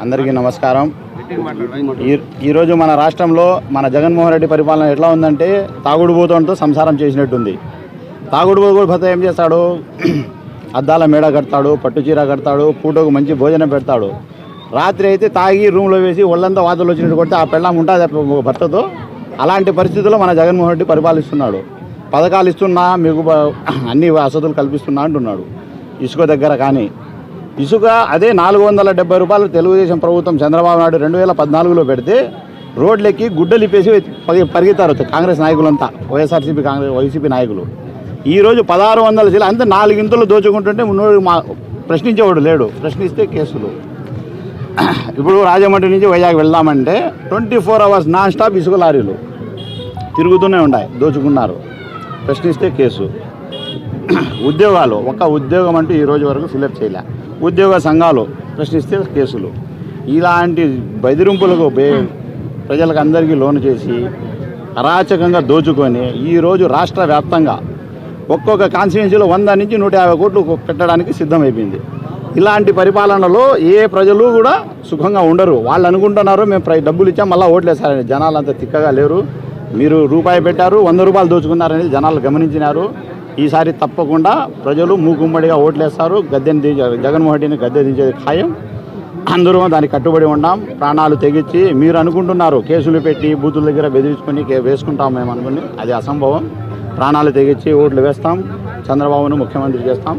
అందరికీ నమస్కారం. ఈ- ఈరోజు మన రాష్ట్రంలో మన జగన్మోహన్ రెడ్డి పరిపాలన ఎట్లా ఉందంటే తాగుడు పోతంతో సంసారం చేసినట్టుంది. తాగుడు పోత ఏం చేస్తాడు? అద్దాల మేడ కడతాడు పట్టు చీర కడతాడు పూటకు మంచి భోజనం పెడతాడు. రాత్రి అయితే తాగి రూమ్లో వేసి ఒళ్ళంతా వాతలు వచ్చినట్టు కొడితే ఆ పెళ్ళం ఉంటుంది భర్తతో. అలాంటి పరిస్థితుల్లో మన జగన్మోహన్ రెడ్డి పరిపాలిస్తున్నాడు. పథకాలు ఇస్తున్నా మీకు అన్ని వసతులు కల్పిస్తున్నా అంటున్నాడు. ఇసుక దగ్గర కానీ ఇసుక అదే నాలుగు వందల డెబ్బై రూపాయలు తెలుగుదేశం ప్రభుత్వం చంద్రబాబు నాయుడు రెండు వేల పద్నాలుగులో పెడితే రోడ్లెక్కి గుడ్డలు ఇప్పేసి పరిగెత్తారు కాంగ్రెస్ నాయకులంతా వైఎస్ఆర్సీపీ కాంగ్రెస్ వైసీపీ నాయకులు. ఈరోజు పదహారు వందల జిల్లా అంతే నాలుగింతలు దోచుకుంటుంటే మున్నోడు మా ప్రశ్నించేవాడు లేడు ప్రశ్నిస్తే కేసులు. ఇప్పుడు రాజమండ్రి నుంచి వైజాగ్ వెళ్దామంటే twenty four hours non stop ఇసుక లారీలు తిరుగుతూనే ఉన్నాయి దోచుకున్నారు. ప్రశ్నిస్తే కేసు. ఉద్యోగాలు ఒక్క ఉద్యోగం అంటూ ఈ రోజు వరకు ఫిలప్ చేయలే. ఉద్యోగ సంఘాలు ప్రశ్నిస్తే కేసులు. ఇలాంటి బెదిరింపులకు ప్రజలకు అందరికీ లోను చేసి అరాచకంగా దోచుకొని ఈరోజు రాష్ట్ర వ్యాప్తంగా ఒక్కొక్క కాన్స్టిట్యున్సీలో వంద నుంచి నూట యాభై కోట్లు పెట్టడానికి సిద్ధమైపోయింది. ఇలాంటి పరిపాలనలో ఏ ప్రజలు కూడా సుఖంగా ఉండరు. వాళ్ళు అనుకుంటున్నారు మేము డబ్బులు ఇచ్చాం మళ్ళీ ఓట్లేసారని జనాలు అంత తిక్కగా లేరు. మీరు రూపాయి పెట్టారు వంద రూపాయలు దోచుకున్నారనేది జనాలు గమనించినారు. ఈసారి తప్పకుండా ప్రజలు మూకుమ్మడిగా ఓట్లేస్తారు. గద్దెని దించ జగన్మోహన్ రెడ్డిని గద్దె దించేది ఖాయం. అందరూ దానికి కట్టుబడి ఉన్నాం. ప్రాణాలు తెగించి మీరు అనుకుంటున్నారు కేసులు పెట్టి బూతుల దగ్గర బెదిరించుకొని వేసుకుంటాం మేము అనుకుని అది అసంభవం. ప్రాణాలు తెగించి ఓట్లు వేస్తాం. చంద్రబాబును ముఖ్యమంత్రి చేస్తాం.